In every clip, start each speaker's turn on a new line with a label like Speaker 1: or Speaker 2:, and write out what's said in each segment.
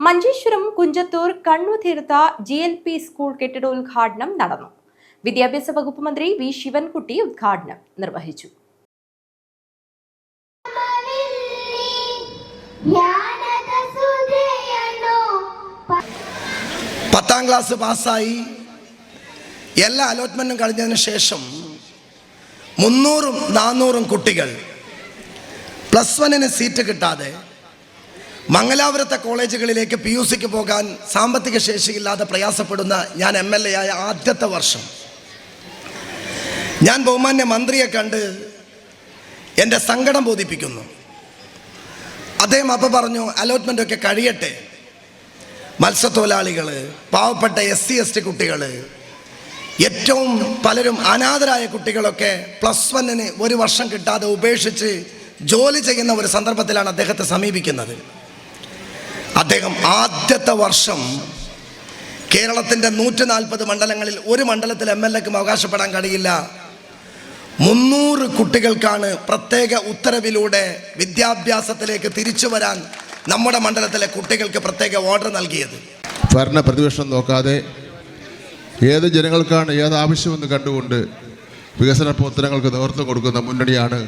Speaker 1: Manjeshwaram Kunjathur Kannutheertha G L P school കെട്ടിടോദ്ഘാടനം നടന്നു. വിദ്യാഭ്യാസ വകുപ്പ് മന്ത്രി വി ശിവൻകുട്ടി ഉദ്ഘാടനം നിർവഹിച്ചു.
Speaker 2: പത്താം ക്ലാസ് പാസ്സായി എല്ലാ അലോട്ട്മെന്റും കഴിഞ്ഞതിന് ശേഷം മുന്നൂറും നാന്നൂറും കുട്ടികൾ പ്ലസ് വണ്ണിന് സീറ്റ് കിട്ടാതെ മംഗലാപുരത്തെ കോളേജുകളിലേക്ക് പി യു സിക്ക് പോകാൻ സാമ്പത്തിക ശേഷിയില്ലാതെ പ്രയാസപ്പെടുന്ന ഞാൻ എം എൽ എ ആയ ആദ്യത്തെ വർഷം. ഞാൻ ബഹുമാന്യ മന്ത്രിയെ കണ്ട് എന്റെ സങ്കടം ബോധിപ്പിക്കുന്നു. അദ്ദേഹം അപ്പോൾ പറഞ്ഞു അലോട്ട്മെന്റ് ഒക്കെ കഴിയട്ടെ. മത്സ്യത്തൊഴിലാളികൾ പാവപ്പെട്ട എസ് സി എസ് ടി കുട്ടികൾ ഏറ്റവും പലരും അനാഥരായ കുട്ടികളൊക്കെ പ്ലസ് വണ്ണിന് ഒരു വർഷം കിട്ടാതെ ഉപേക്ഷിച്ച് ജോലി ചെയ്യുന്ന ഒരു സന്ദർഭത്തിലാണ് അദ്ദേഹത്തെ സമീപിക്കുന്നത്. അദ്ദേഹം ആദ്യത്തെ വർഷം കേരളത്തിന്റെ നൂറ്റി നാൽപ്പത് മണ്ഡലങ്ങളിൽ ഒരു മണ്ഡലത്തിൽ എം എൽ എക്കും അവകാശപ്പെടാൻ കഴിയില്ല. മുന്നൂറ് കുട്ടികൾക്കാണ് പ്രത്യേക ഉത്തരവിലൂടെ വിദ്യാഭ്യാസത്തിലേക്ക് തിരിച്ചു വരാൻ നമ്മുടെ മണ്ഡലത്തിലെ കുട്ടികൾക്ക് പ്രത്യേക ഓർഡർ നൽകിയത്.
Speaker 3: ഭരണ പ്രതിപക്ഷം നോക്കാതെ ഏത് ജനങ്ങൾക്കാണ് ഏത് ആവശ്യമെന്ന് കണ്ടുകൊണ്ട് വികസന പ്രവർത്തനങ്ങൾക്ക് നേതൃത്വം കൊടുക്കുന്ന മുന്നണിയാണ്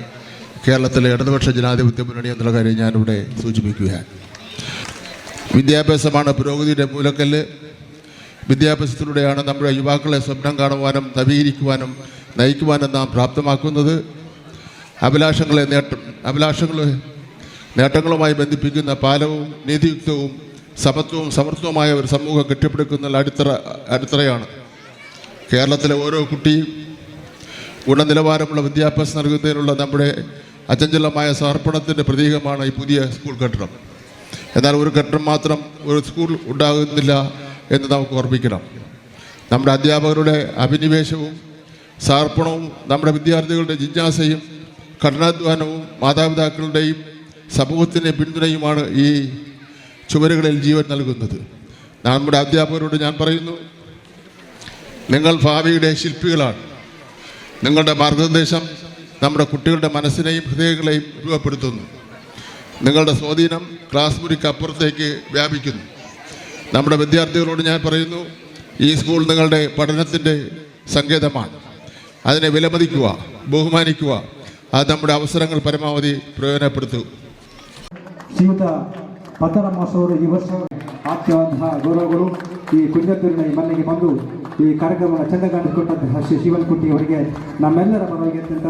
Speaker 3: കേരളത്തിലെ ഇടതുപക്ഷ ജനാധിപത്യ മുന്നണി എന്നുള്ള കാര്യം ഞാനിവിടെ സൂചിപ്പിക്കുകയാണ്. വിദ്യാഭ്യാസമാണ് പുരോഗതിയുടെ മൂലക്കല്ല്. വിദ്യാഭ്യാസത്തിലൂടെയാണ് നമ്മുടെ യുവാക്കളെ സ്വപ്നം കാണുവാനും നവീകരിക്കുവാനും നയിക്കുവാനും നാം പ്രാപ്തമാക്കുന്നത്. അഭിലാഷങ്ങളെ നേട്ടം അഭിലാഷങ്ങൾ നേട്ടങ്ങളുമായി ബന്ധിപ്പിക്കുന്ന പാലവും നീതിയുക്തവും സമത്വവും സമർത്ഥവുമായ ഒരു സമൂഹം കെട്ടിപ്പടുക്കുന്ന അടിത്തറ അടിത്തറയാണ്. കേരളത്തിലെ ഓരോ കുട്ടിയും ഗുണനിലവാരമുള്ള വിദ്യാഭ്യാസം നൽകുന്നതിനുള്ള നമ്മുടെ അചഞ്ചലമായ സമർപ്പണത്തിന്റെ പ്രതീകമാണ് ഈ പുതിയ സ്കൂൾ കെട്ടിടം. എന്നാൽ ഒരു ഘട്ടം മാത്രം ഒരു സ്കൂൾ ഉണ്ടാകുന്നില്ല എന്ന് നമുക്ക് ഓർമ്മിക്കണം. നമ്മുടെ അധ്യാപകരുടെ അഭിനിവേശവും സമർപ്പണവും നമ്മുടെ വിദ്യാർത്ഥികളുടെ ജിജ്ഞാസയും കഠിനാധ്വാനവും മാതാപിതാക്കളുടെയും സമൂഹത്തിന്റെ പിന്തുണയുമാണ് ഈ ചുവരുകളിൽ ജീവൻ നൽകുന്നത്. നമ്മുടെ അധ്യാപകരോട് ഞാൻ പറയുന്നു നിങ്ങൾ ഭാവിയുടെ ശില്പികളാണ്. നിങ്ങളുടെ മാർഗനിർദ്ദേശം നമ്മുടെ കുട്ടികളുടെ മനസ്സിനെയും ഹൃദയങ്ങളെയും രൂപപ്പെടുത്തുന്നു നിങ്ങളുടെ സ്വാധീനം ക്ലാസ് മുറിക്ക് അപ്പുറത്തേക്ക് വ്യാപിക്കുന്നു. നമ്മുടെ വിദ്യാർത്ഥികളോട് ഞാൻ പറയുന്നു ഈ സ്കൂൾ നിങ്ങളുടെ പഠനത്തിന്റെ സങ്കേതമാണ്. അതിനെ വിലമതിക്കുക ബഹുമാനിക്കുക. അത് നമ്മുടെ
Speaker 4: അവസരങ്ങൾ പരമാവധി പ്രയോജനപ്പെടുത്തുക ಜೀವಿತ ಪತರ ಮಾಸವರು ಈ ವರ್ಷ ಮನೆಗೆ ಬಂದು ಈ ಕಾರ್ಯಕ್ರಮವನ್ನು ಚಂದ ಕಾಣಿಸಿಕೊಟ್ಟಂತಹ ಅವರಿಗೆ ನಮ್ಮೆಲ್ಲರ ಪರವಾಗಿ ಅತ್ಯಂತ